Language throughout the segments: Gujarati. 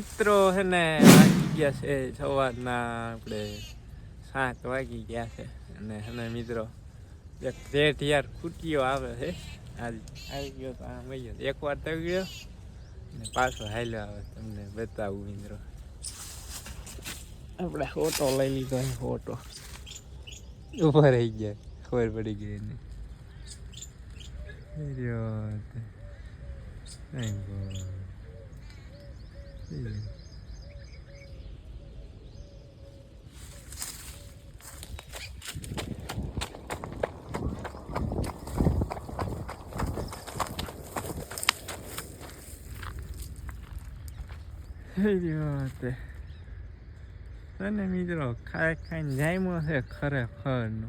મિત્રો છે ને, વાગી ગયા છે સવારના આપણે સાત વાગી ગયા છે. અને અને મિત્રો, એક જેઠ યાર ખૂટીઓ આવે છે. આજ આવી ગયો તો આમ ગયો. એક વાર તો ગયો. ને પાછો હાલ્યો આવે તમને બતાવું મિત્રો. આપણે ફોટો લઈ લીધો ફોટો. ઊભા રહી ગયા. ખબર પડી ગઈ એને. તે. Thank God. તે અને મિત્રો, ખાઈ ખાઈને જામ્યો છે ખરેખરનો.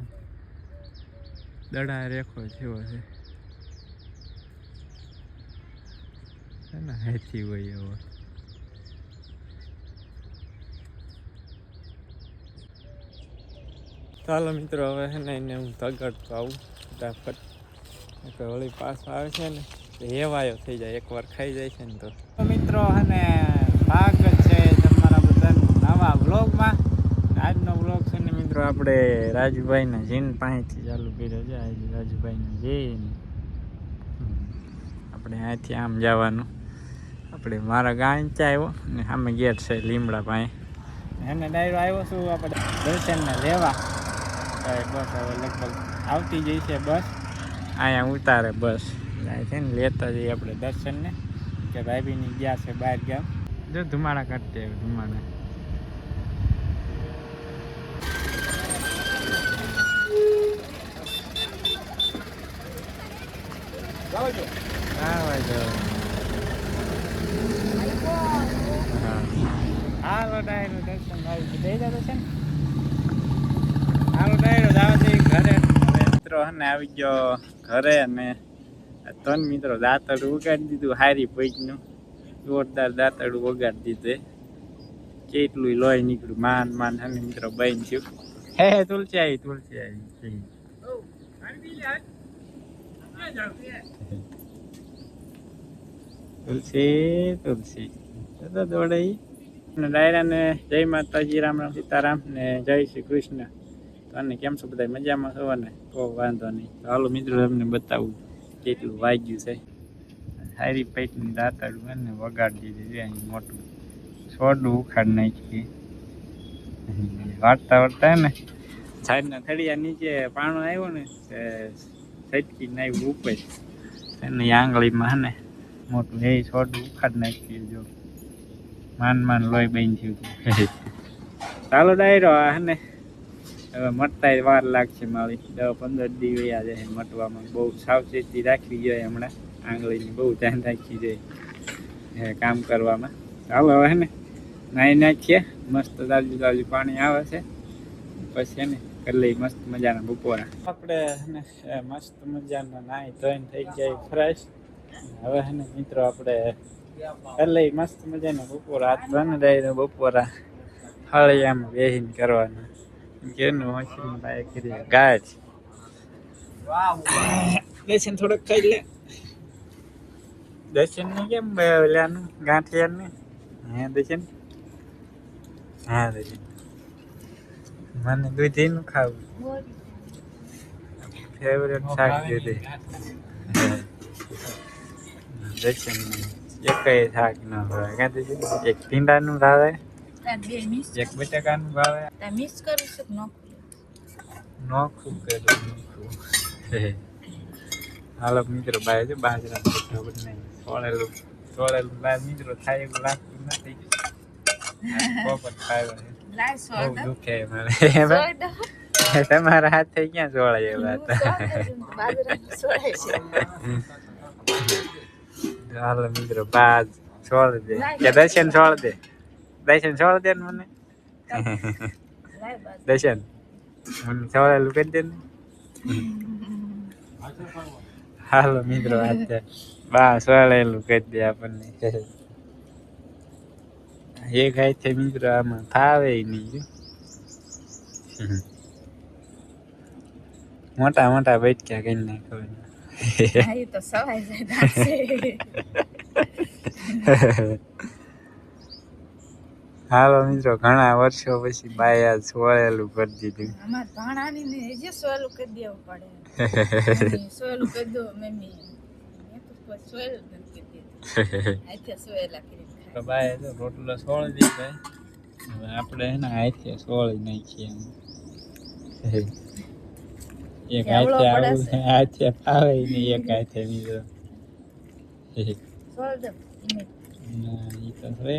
દડા રેખો થયો છે. ના હેથી હોય એવો ચાલો મિત્રો, હવે છે ને એને હું તગડતો આવું ફટાફટ. હોળી પાછો આવે છે ને હેવાયો થઈ જાય, એકવાર ખાઈ જાય છે ને તો. મિત્રો અને સ્વાગત છે તમારા બધાનું નવા વ્લોગમાં. આજનો વ્લોગ છે ને મિત્રો, આપણે રાજુભાઈના જીન પાસેથી ચાલુ કર્યો છે. આજે રાજુભાઈના જીન. આપણે અહીંયાથી આમ જવાનું. આપણે મારા ગાંચા આવ્યો ને સામે ગેટ છે લીમડા પાસે. એને ડાયરો આવ્યો છું, આપણે દર્શનને લેવા. ત્યારે બસ હવે લગભગ આવતી જઈ છે બસ. અહીંયા ઉતારે બસ. જાય છે ને લેતા જઈએ આપણે દર્શનને કે ભાઈબીની ગયા છે બહાર ગામ. જો ધુમાડા કાઢતે આવે ધુમાડા. હા. હાલો ડાયરો દર્શન ભાઈ દઈ છે દર્શન મિત્રો હને આવી ગયો ઘરે અને ત્રણ મિત્રો દાંતડું ઉગાડી દીધું, હારી પૈકનું જોરદાર દાંતડું વગાડી દીધું. કેટલું લોહી નીકળ્યું, માન માન હને મિત્રો બહેન થયું. હે તુલસી આવી તુલસી આવી તુલસી. તુલસી તો દોડાઈ અને ડાયરાને જય માતાજી, રામ રામ સીતારામ ને જય શ્રી કૃષ્ણ. તો અને કેમ છો બધા? મજામાં છો ને તો વાંધો નહીં. તો હાલો મિત્રો તમને બતાવું કેટલું વાગ્યું છે. સારી પેટની દાંતડું હે ને વગાડી દીધી છે, અહીં મોટું. છોડું ઉખાડ નાખી. વાળતા વાળતા ને સાઈડના થળિયા નીચે પાણો આવ્યો ને, તે છટકીને આવ્યું ઉપર. એની આંગળીમાં ને, મોટું એ છોડું ઉખાડ નાખ્યું જો. માન માન લોહી બની થયું ચાલો ડાયરો આ ને હવે મટતા વાર લાગશે મારી. દસ પંદર દી વયા મટવામાં બહુ સાવચેતી રાખવી જોઈએ હમણાં. આંગળીની બહુ ધ્યાન રાખવી જોઈએ. કામ કરવામાં. ચાલો હવે ને, નાહી નાખીએ. મસ્ત તાજું તાજું પાણી આવે છે. પછી છે ને, કરી મસ્ત મજાના બપોરા. આપણે મસ્ત મજાના નાહી ધોઈને થઈ જાય ફ્રેશ હવે છે ને, મિત્રો આપણે કરી મસ્ત મજાના બપોરા. હાથ બને બપોરા હળિયામાં બેહીને કરવાના. જેનું મશીન બાય કરી ગાય દર્શન થોડોક ખાઈ લે દર્શન ને કેમ ઓલાનું ગાંઠિયાનું હે દર્શન હા દર્શન મને દૂધીનું ખાવું ફેવરેટ શાક દૂધી દર્શન એકય શાક ના ભાવે કાં દર્શન એક ભીંડાનું ભાવે બે એક ભાવે. મિસ કરું છું નોખું કર્યું નોખું હાલો મિત્રો બાય છે બાજરા બેઠા બંને સોળેલું સોળેલું બાય મિત્રો થાય એવું લાગતું નથી. પોપટ ખાયો બહુ દુખે મને તમારા હાથ થઈ ક્યાં જોડાય એવા હતા? હાલો મિત્રો બાજ છોડ દે. કે દર્શન છોડ દે. દર્શન સવાલ દે મને. દર્શન. મને સોળેલું કરી દે ને. હાલો મિત્રો આજે બા સોળેલું કરી દે આપણને. એ ગાય છે મિત્રો આમાં ફાવે નહીં મોટા મોટા બેટક્યા કરી નાખો ખબર તો સવાય. હાલો મિત્રો ઘણા વર્ષો પછી બાય આ સોળેલું કરી દીધું. અમાર ભાણાની ને એ સોયલું કરી દેવું પડે. સોયલું કરી દો મમ્મી. મેં તો સોયલું કરી દીધું. આથી સોયલા કરીને તો બાય તો રોટલો સોળ દીધો હવે આપણે એના હાથે સોળી નાખીએ. એક હાથે આવું હાથે ફાવે ને એક હાથે સોળ દો હવે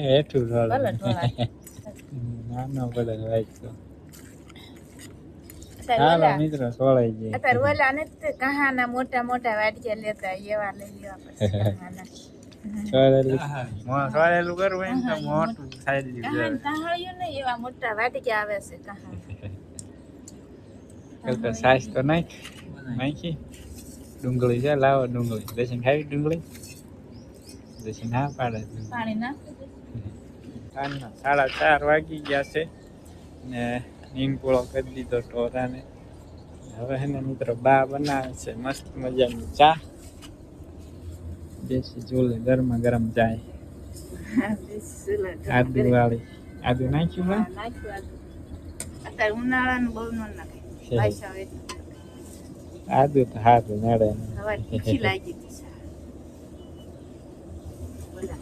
હેઠું. નાનો પડે વાંચતો અત્યારે હાલો મિત્રો સોળાઈ જાય અત્યારે ઓલા ને કહાના મોટા મોટા વાટક્યા લેતા એવા લઈ લેવા મોટું થાય કહાન એવા મોટા વાટક્યા આવે છે કહાન તો સાસ તો નાખ નાખી. ડુંગળી છે લાવો ડુંગળી. દર્શન ખાવી ડુંગળી? દર્શન ના પાડે પાણી. સાંજના સાડા ચાર વાગી ગયા છે ને નીમ પૂળો કરી દીધો ટોરાને હવે એને મિત્રો બા બનાવે છે મસ્ત મજાની ચા દેશી ચૂલે ગરમા ગરમ ગરમ આદુ. વાળી આદુ નાખ્યું બા. અત્યારે ઉનાળાનું બહુ ન નાખે. આદુ તો હાથું ને. તીખી લાગી ચા.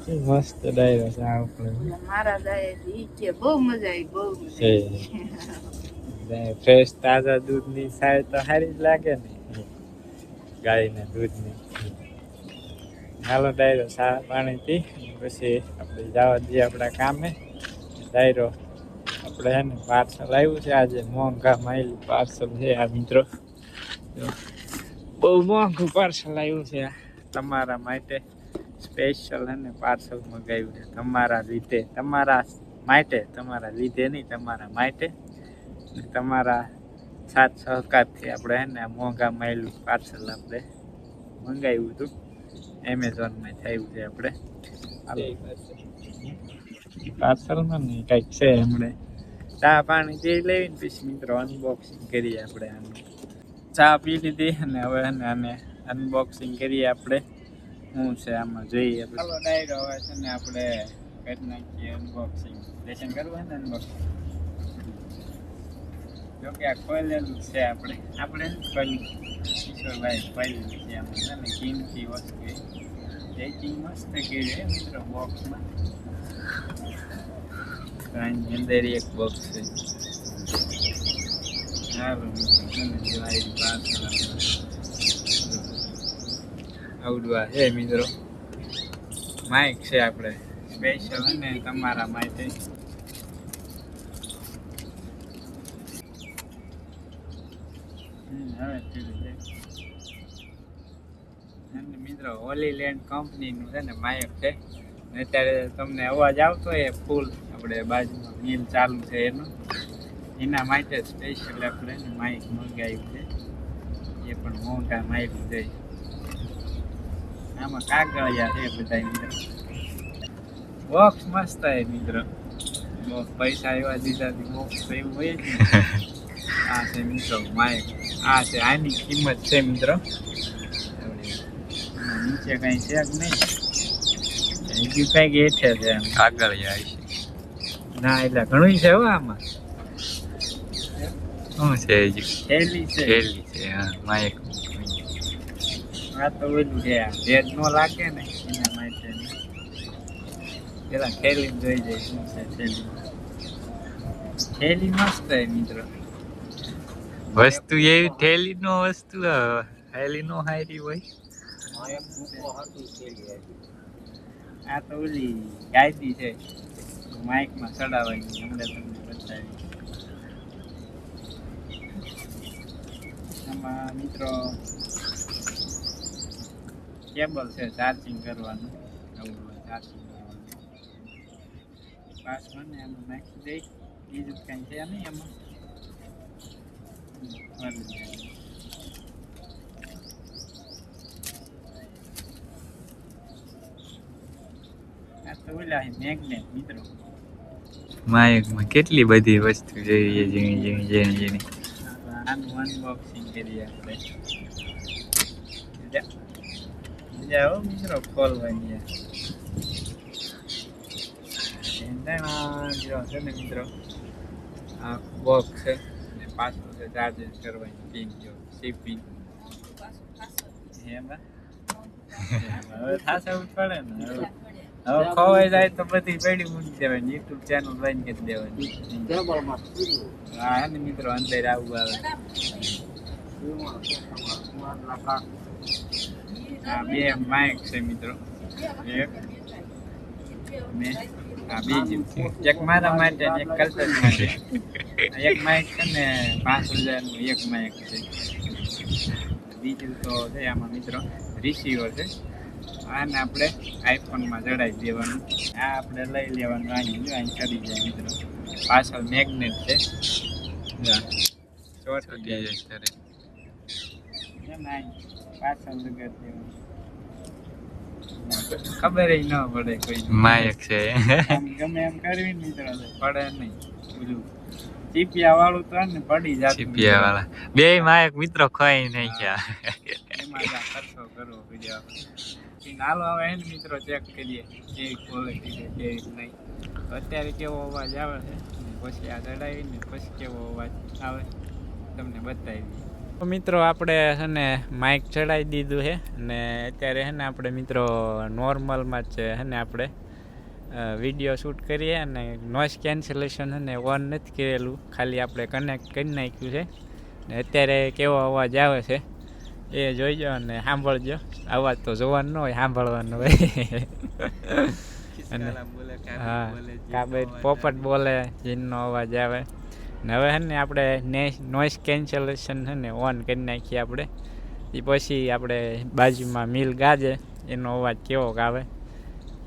મસ્ત ડાયરો છે આ બોલા, મારા દાએ ઈ કે બહુ મજા આવી બહુ મજા છે. આવી. ફ્રેશ તાજા દૂધની સાય તો સારી જ લાગે ને. ગાયના દૂધની. હાલો ડાયરો સા પાણીથી પછી આપણે જવા દઈએ આપણા કામે. ડાયરો આપણે હે ને પાર્સલ આવ્યું છે આજે મોંઘા માઇલ પાર્સલ છે આ મિત્રો. બહુ મોંઘું પાર્સલ આવ્યું છે તમારા માટે. સ્પેશિયલ હે ને પાર્સલ મંગાવ્યું છે. તમારા લીધે તમારા માટે તમારા લીધે નહીં તમારા માટે. તમારા સાથ સહકારથી આપણે હે ને મોંઘા માઇલું પાર્સલ આપણે મંગાવ્યું હતું. એમેઝોનમાં થયું છે આપણે. પાર્સલમાં નહીં કંઈક છે હમણે ચા પાણી જે લેવીને પછી મિત્રો અનબોક્સિંગ કરીએ આપણે આનું. ચા પી લીધી અને હવે અને આને અનબોક્સિંગ કરીએ આપણે. શું છે, આમાં જોઈએ ચાલો ડાયરો હવે છે ને આપણે કરી નાખીએ અનબોક્સિંગ લેશન કરવું ને અનબોક્સિંગ જોકે આ ખોલેલું છે આપણે. આપણે ખોલ્યું કિશોરભાઈ ખોલેલું છે છે ને, કિંમતી વસ્તુ. પેકિંગ મસ્ત કર્યું મિત્રો બોક્સમાં આની અંદર એક બોક્સ છે. સારું મિત્રો આ છે મિત્રો માઇક છે આપણે. સ્પેશિયલ અને તમારા માટે. મિત્રો હોલી લેન્ડ કંપનીનું છે ને માયક છે. ને અત્યારે તમને અવાજ આવતો હોય ફૂલ આપણે બાજુમાં મિલ ચાલુ છે એનું. એના માટે સ્પેશિયલ આપણે માઇક મંગાવ્યું છે. એ પણ મોંઘા માઇક છે. આમાં કાગળિયા છે બધા મિત્રો. બોક્સ મસ્ત છે મિત્રો. પૈસા એવા દીધા બોક્સ તો એવું હોય આ છે મિત્રો માઇક. આ છે આની કિંમત છે મિત્રો. નીચે કઈ છે જ નહીં. બીજું કંઈક હેઠે છે આગળ છે ના એટલે ઘણું છે હો આમાં. શું છે હજી? થેલી છે. થેલી છે હા માયક આ તો ઓલું છે આ નો લાગે ને એના માટે. પેલા થેલી જોઈ જાય શું છે થેલી. થેલી મસ્ત છે મિત્રો. વસ્તુ એવી થેલી નો વસ્તુ થેલી નો હારી હોય. આ તો ઓલી ગાયતી છે માઇકમાં ચડાવવાની હમણાં તમને બતાવી. આમાં મિત્રો કેબલ છે ચાર્જિંગ કરવાનું નવું ચાર્જિંગ કરવાનું. પાસ ને એનું નાખી દઈ બીજું કંઈ છે નહીં એમાં. માયકમાં કેટલી બધી વસ્તુ જોઈએ ઝીણી ઝીણી ઝીણી ઝીણી આનું અનબોક્સિંગ કરીએ આપણે મજા મજા આવો મિત્રો ખોલવાની આ. ના જો છે ને મિત્રો, આ બોક્સ છે ને પાછું છે ચાર્જિંગ કરવાની પિન જો સી પિન પાછું પાછું એમાં હવે થાશે પડે ને? હવે ખોવાઈ જાય તો બધી પેઢી મૂકી દેવાની યુટ્યુબ ચેનલ બંધ કરી દેવાની. હા, હે ને મિત્રો, અંદર આવું આવે. આ બે માઇક છે મિત્રો. એક ને આ બીજું એક મારા માટે એક કલ્ચર માટે. એક માઇક છે ને પાંચ હજારનું એક માઇક છે. બીજું તો છે આમાં મિત્રો રિસીવર છે. આને આપણે આઈફોનમાં જડાવી દેવાનું. આ આપણે લઈ લેવાનું અહીં જો અહીં ચડી જાય મિત્રો. પાછળ મેગ્નેટ છે. ચોંટી જાય છે. ખબર ન પડે કોઈ માયક છે. ગમે એમ કરવી નહીં મિત્રો પડે નહીં. પેલું ચીપિયા વાળું તો ને પડી જાય ચીપિયા વાળા બે માયક મિત્રો ખોઈ નહીં ગયા એમાં ખર્ચો કરવો બીજા હાલો નાલો આવે હે મિત્રો ચેક કરીએ. કેવી ક્વોલિટી છે કેવી નહીં. અત્યારે કેવો અવાજ આવે છે? પછી આ ચડાવીને પછી કેવો અવાજ આવે? તમને બતાવી મિત્રો આપણે છે ને માઇક ચડાવી દીધું છે ને અત્યારે છે ને આપણે મિત્રો નોર્મલમાં જ છે ને આપણે વીડિયો શૂટ કરીએ અને નોઇસ કેન્સલેશન છે ને ઓન નથી કરેલું. ખાલી આપણે કનેક્ટ કરી નાખ્યું છે. ને અત્યારે કેવો અવાજ આવે છે એ જોઈજો અને સાંભળજો. અવાજ તો જોવાનો ન હોય સાંભળવાનો હોય. અને હા કાબેટ પોપટ બોલે જીનનો અવાજ આવે. ને હવે છે ને આપણે ને નોઇસ કેન્સલેશન છે ને ઓન કરી નાખીએ આપણે. એ પછી આપણે બાજુમાં મિલ ગાજે, એનો અવાજ કેવો આવે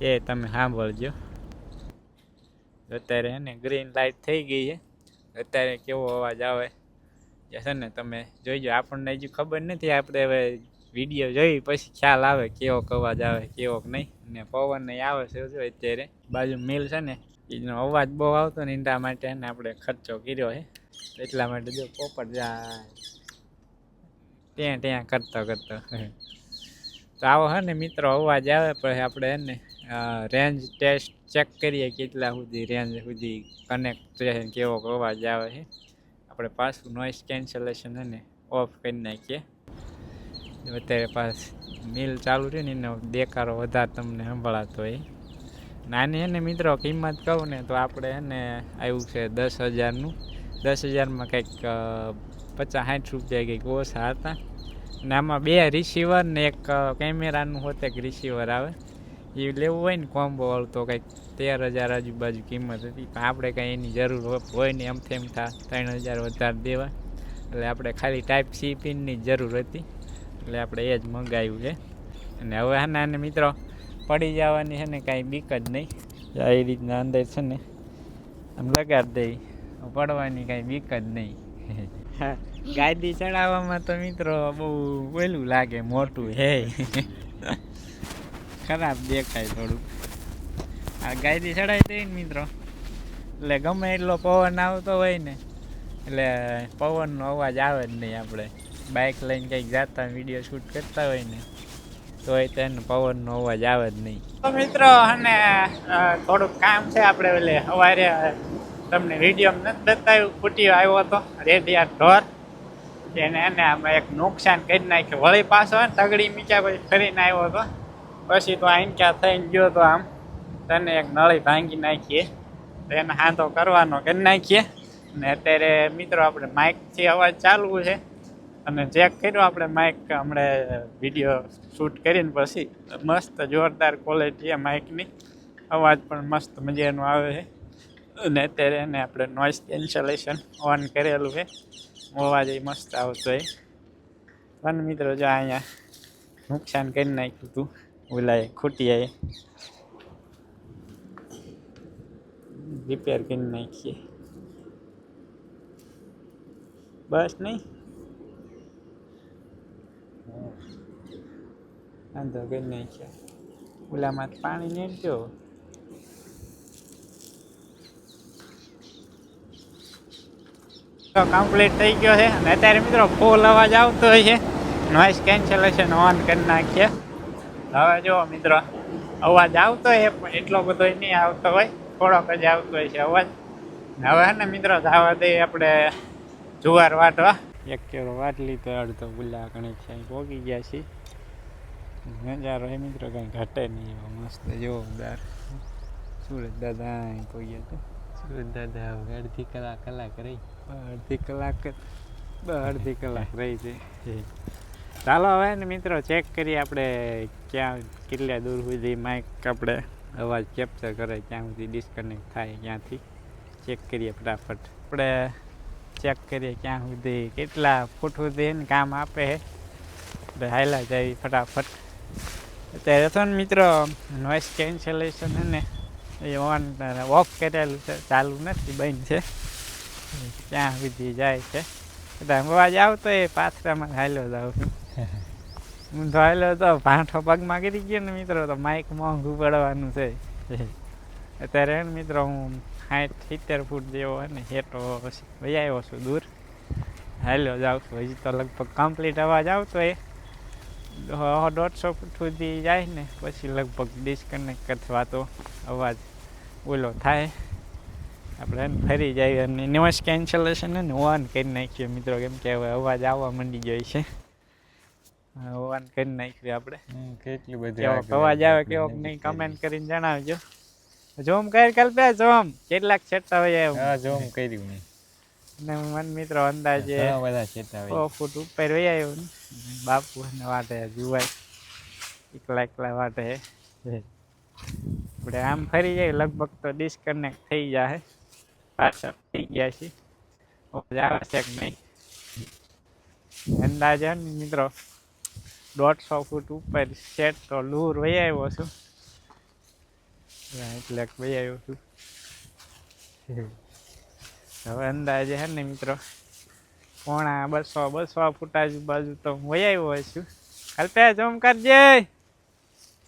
એ તમે સાંભળજો. અત્યારે છે ને ગ્રીન લાઇટ થઈ ગઈ છે. અત્યારે કેવો અવાજ આવે છે ને તમે જોઈજો. આપણને હજુ ખબર નથી, આપણે હવે વીડિયો જોઈ, પછી ખ્યાલ આવે કેવો અવાજ આવે, કેવો નહીં. ને પવન નહીં આવે છે અત્યારે. બાજુ મિલ છે ને એનો અવાજ બહુ આવતો ને ઈંડા માટે એને આપણે ખર્ચો કર્યો છે એટલા માટે જો પોપટ જાય. ત્યાં ત્યાં કરતો કરતો. તો આવો હે ને મિત્રો, અવાજ આવે પછી આપણે એને રેન્જ ટેસ્ટ ચેક કરીએ કેટલા સુધી રેન્જ સુધી કનેક્ટ છે કેવો અવાજ આવે છે. આપણે પાછું નોઇસ કેન્સલેશન છે ને ઓફ કરી નાખીએ. અત્યારે પાસ મિલ ચાલુ રહી ને એનો દેખાડો વધારે તમને સંભળાતો હોય. નાની હે ને મિત્રો, કિંમત કહું ને તો આપણે હે ને આવ્યું છે દસ હજારનું. દસ હજારમાં કંઈક પચાસ સાઠ રૂપિયા કંઈક ઓછા હતા. ને આમાં બે રિસીવર ને એક કેમેરાનું હોતે એક રિસીવર આવે. એ લેવું હોય ને કોમ્બો વાળું તો કંઈક તેર હજાર આજુબાજુ કિંમત હતી. પણ આપણે કંઈ એની જરૂર હોય ને એમ તેમ થા, ત્રણ હજાર વધારે દેવા. એટલે આપણે ખાલી ટાઈપ સી પિનની જરૂર હતી. એટલે આપણે એ જ મંગાવ્યું છે. અને હવે આના મિત્રો પડી જવાની છે ને કાંઈ બીક જ નહીં. આ એ રીતના અંદર છે ને આમ લગાડી દઈ પડવાની કાંઈ બીક જ નહીં. ગાદી ચડાવવામાં તો મિત્રો બહુ પેલું લાગે મોટું હે. ખરાબ દેખાય થોડુંક. આ ગાદી ચડાવી દઈ ને મિત્રો. એટલે ગમે એટલો પવન આવતો હોય ને એટલે પવનનો અવાજ આવે જ નહીં આપણે. બાઇક લઈને કંઈક જાતા વીડિયો શૂટ કરતા હોય ને. તોય તેને પવનનો અવાજ આવે જ નહીં. તો મિત્રો, અને થોડુંક કામ છે. આપણે એટલે સવારે તમને વીડિયો નથી બતાવ્યું, ફૂટી આવ્યો હતો રેડિયા ઢોર એને એને આમાં એક નુકસાન કરી નાખ્યું. વળી પાછો તગડી મીચા પછી ફરીને આવ્યો હતો. પછી તો આઈનકા થઈને ગયો તો આમ, તને એક નળી ભાંગી નાખીએ. તો એને હાથો કરવાનો કરી નાખીએ. ને અત્યારે, મિત્રો, આપણે માઇકથી અવાજ ચાલવું છે. અને ચેક કર્યો આપણે માઇક હમણાં વીડિયો શૂટ કરીને પછી મસ્ત જોરદાર ક્વોલિટી છે માઇકની અવાજ પણ મસ્ત મજાનો આવે છે. અને અત્યારે એને આપણે નોઇસ કેન્સલેશન ઓન કરેલું છે. અવાજ એ મસ્ત આવતો હોય પણ મિત્રો જો અહીંયા નુકસાન કરી નાખ્યું હતું. ઓલાએ ખૂટીએ રિપેર કરી નાખીએ. બસ નહીં. વાંધો કઈ નહીં છે. ઓલામાં પાણી નીકળ્યો કમ્પ્લીટ થઈ ગયો છે. અને અત્યારે મિત્રો ફૂલ અવાજ આવતો હોય છે. નોઇસ કેન્સલેશન ઓન કરી નાખીએ. હવે જો મિત્રો, અવાજ આવતો હોય પણ એટલો બધો નહીં આવતો હોય. થોડોક જ આવતો હોય છે અવાજ. હવે ને મિત્રો, જવા દઈએ આપણે જુવાર વાટવા. એક કેરો વાટ લીધો અડધો ગુલા કણેક છે અહીં પોગી ગયા છે. નજારો એ મિત્રો કંઈ ઘટે નહીં એવો મસ્ત જોરદાર સુરત દાદા અહીં ગયા તો. સુરત દાદા હવે અડધી કલાક કલાક રહી. અડધી કલાક અડધી કલાક રહી છે. ચાલો હવે ને મિત્રો ચેક કરીએ આપણે ક્યાં કેટલા દૂર સુધી માઇક આપણે અવાજ કેપ્ચર કરે ક્યાં સુધી ડિસ્કનેક્ટ થાય ક્યાંથી. ચેક કરીએ ફટાફટ. આપણે ચેક કરીએ ક્યાં સુધી કેટલા ફૂટ સુધી કામ આપે એટલે હાયલા જાય ફટાફટ. અત્યારે તો ને મિત્રો નોઇસ કેન્સલેશન ને એ ઓન ઓફ કરેલું છે ચાલુ નથી બંધ છે. ક્યાં સુધી જાય છે. એટલે અવાજ આવતો એ પાથરામાં હાલ્યો જાઉં છું. હું તો હાલ્યો તો ભાંઠો પગમાં કરી ગયો ને મિત્રો તો માઇક મોંઘું પડવાનું છે. અત્યારે ને મિત્રો હું સાઠ સિત્તેર ફૂટ જેવો અને હેઠો વહી આવ્યો છું દૂર. હાલ્યો જાઉં છું. હજી તો લગભગ કમ્પ્લીટ અવાજ આવતો એ. દોઢસો ફૂટ સુધી જાય ને પછી લગભગ ડિસ્કનેક્ટ અથવા તો અવાજ ઓલો થાય. આપણે એમ ફરી જાય અને નોઇસ કેન્સલેશન ને ઓન કરી નાખીએ. મિત્રો કેમ કે હવે અવાજ આવવા માંડી જાય છે. ઓન કરી નાખ્યું આપણે. કેટલી કેવો અવાજ આવે કેવો નહીં કમેન્ટ કરીને જણાવજો. જોમ કઈ કલ્પે જોમ. કેટલાક છેટતા હોય હા જોમ કર્યું મેં. ને મન મિત્રો અંદાજે બધા છેટા સો ફૂટ ઉપર વહી આવ્યો બાપુ ને વાટે જુવાય. એકલા એકલા વાટે. આપણે આમ ફરી જાય લગભગ તો ડિસ્કનેક્ટ થઈ જાય પાછા થઈ ગયા છે આવે છે કે નહીં? અંદાજે મિત્રો દોઢસો ફૂટ ઉપર સેટ તો લૂર વહી આવ્યો છું. એટલે વહી આવ્યો છું હવે અંદાજે હે ને મિત્રો પોણા બસો બસો ફૂટ આજુબાજુ તો હું આવ્યો છું કલ્પે જોમ કરજે.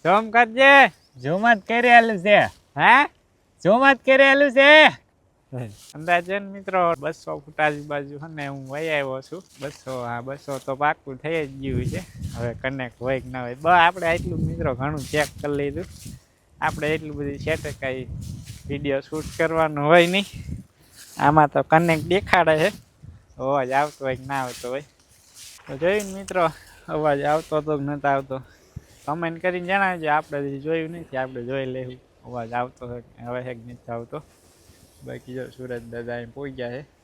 જોમ કરજે. જોમાં જ કરેલું છે. હે? જોમાં જ કરેલું છે. અંદાજે મિત્રો બસો ફૂટ આજુબાજુ હે ને હું વહી આવ્યો છું. બસો હા બસો તો પાકું થઈ જ ગયું છે. હવે કનેક્ટ હોય કે ના હોય બસ આપણે આટલું મિત્રો ઘણું ચેક કરી લીધું. આપણે એટલું બધું સેટે કાંઈ વીડિયો શૂટ કરવાનું હોય નહીં. આમાં તો કનેક્ટ દેખાડે છે. અવાજ આવતો હોય કે ના આવતો હોય. તો જોયું મિત્રો અવાજ આવતો તો કે નતો આવતો. કમેન્ટ કરીને જણાવજો આપણે જોયું નથી આપણે જોઈ લેવું. અવાજ આવતો હોય કે હવે કે નથી આવતો. બાકી જો સુરત દાદા અહીં ગયા છે.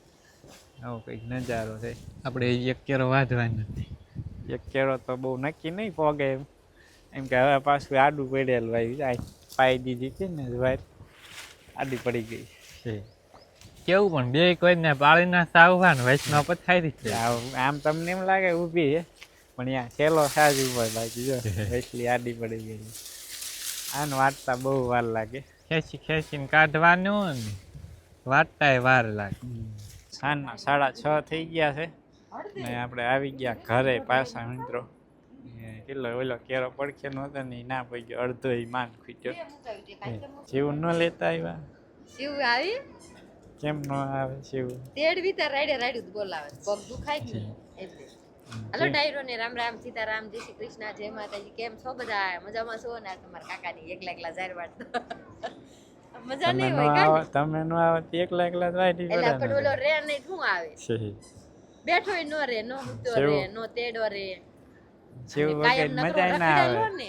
આવો કંઈક નજારો છે. આપણે એક કેરો વાંધવાનો નથી. એક કેરો તો બહુ નક્કી નહીં પોગે એમ. એમ કે હવે પાછું આડું પડેલું આવ્યું જાય. પાઈ દીધી હતી ને વાત આડી પડી ગઈ. છે કેવું પણ બે કોઈને પાળીના ને વૈષ્ણવ પથારી છે. આવ- આમ તમને એમ લાગે ઊભી છે પણ ત્યાં છેલ્લો સાજ ઉપર બાકી જો એટલી આડી પડી ગઈ. આને વાટતા બહુ વાર લાગે. ખેંચી ખેંચીને કાઢવાનું ને વાટતાય વાર લાગે. સાંજના સાડા છ થઈ ગયા છે. ને આપણે આવી ગયા ઘરે પાછા મિત્રો. કેટલો ઓલો કેરો પડખે નહોતો ને ના પડી ગયો અડધો માન ખૂટ્યો. જેવું ન લેતા આવ્યા શિવ આવી? કેમ ન આવે જેવું? તેડવી તાર રાડે રાડ્યું બોલાવે. પગ દુખાય છે એટલે. હલો ડાયરો ને રામ રામ સીતારામ જય શ્રી કૃષ્ણ જય માતાજી. કેમ છો બધા? મજામાં છો? ને તમારા કાકાની એકલા એકલા જાર વાટ મજા નહીં હોય તમે નો આવે તો એકલા એકલા જ વાટી એટલે આપણે ઓલો રે નહીં શું આવે? બેઠો નો રે નો હુતો રે નો તેડો રે. જેવું વગર મજા ના આવે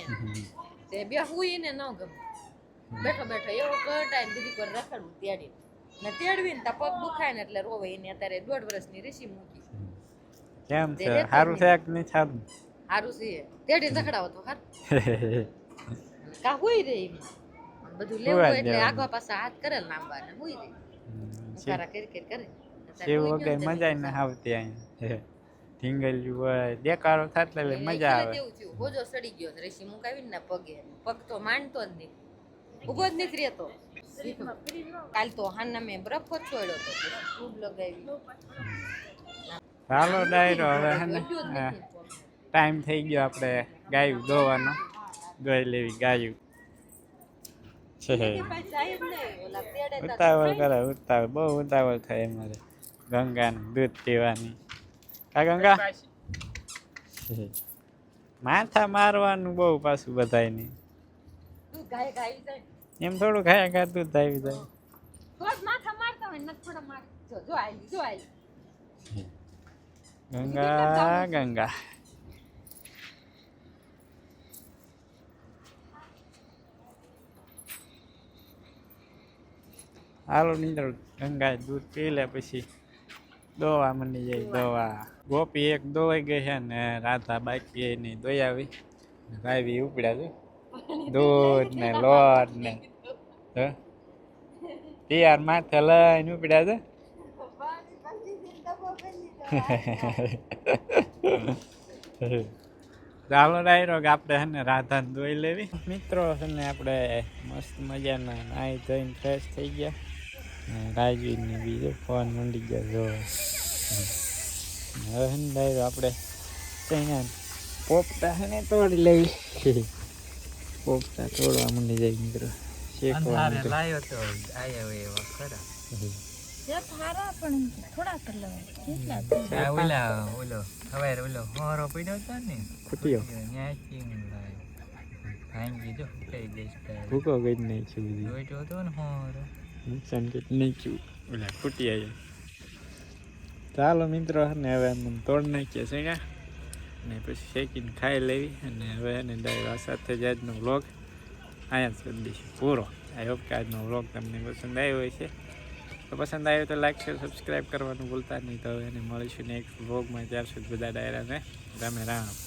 તે બે હુઈ ને ગમે બેઠો બેઠો એવો કરટાય ને બીજી પર રખડવું તેડી ને તેડવી ને તા પગ દુખાય ને એટલે રોવે એને અત્યારે દોઢ વર્ષની ઋષિ મૂકી કેમ છે સારું. છે કે નહીં સારું હારું છે તેડી રખડાવો તો હાર કા હુઈ રે બધું લેવું હોય એટલે. આગવા પાછા હાથ કરેલ લાંબા ને હુઈ રે સારા કરી કરી કરે સેવ વગર મજા ના આવતી અહીંયા હોય દેખાડો થાય એટલે મજા આવે. એવું થયું. હોજો સડી ગયો. રેશી મુકાવી મુકાવીને પગે. પગ તો માંડતો જ નહીં. ઊભો જ નથી રહેતો. કાલ તો હાના મેં બરફ છોડ્યો તો ખૂબ લગાવી. ચાલો ડાયરો હવે ને ટાઈમ થઈ ગયો આપણે ગાયું દોવાનો દોઈ લેવી ગાયું. ને ઉતાવળ કરે ઉતાવળ. બહુ ઉતાવળ થાય અમારે. ગંગાનું દૂધ પીવાની. કા ગંગા? માથા મારવાનું બહુ પાછું બધાયને એમ થોડું ખાયા ખાતું દૂધ આવી જાય. ગંગા ગંગા. હાલો નીંદર ગંગા દૂધ પી લે પછી. દોવા મની જાય દોવા. ગોપી એક દોવાઈ ગઈ છે ને રાધા બાકી એની દોઈ આવી. ભાઈ ઉપડ્યા છે. દૂધ ને લોટ ને? તૈયાર માથે લઈને ઉપડ્યા છે? ચાલો ડાયરો કે આપણે હે ને રાધાને દોઈ લેવી. મિત્રો છે ને આપણે મસ્ત મજાના નાહી ધોઈને ફ્રેશ થઈ ગયા. રાજવીને બીજો ફોન મંડી ગયા જો. હવે ડાયરો આપણે ત્યાં પોપટા છે ને તોડી લેવી પોપટા તોડવા મંડી જાય મિત્રો. શેકવા. લાયો તો આયો એવા ખરા. ભૂકો ગઈ નહીં છે બધી. જોઈતો નાખ્યું ઓલા ફૂટી આવ્યા ચાલો મિત્રો ને હવે એમ તોડ નાખીએ શેંગા ને પછી શેકીને ખાઈ લેવી અને હવે એને ડાયરો સાથે જ આજનો વ્લોગ અહીંયા જ કરી દઈશું પૂરો આઈ હોપ કે આજનો વ્લોગ તમને પસંદ આવ્યો હોય છે તો પસંદ આવ્યો તો લાઈક શેર સબસ્ક્રાઈબ કરવાનું ભૂલતા નહીં તો હવે એને મળીશું નેક્સ્ટ વ્લોગમાં ત્યાર સુધી બધા ડાયરાને રામે રામ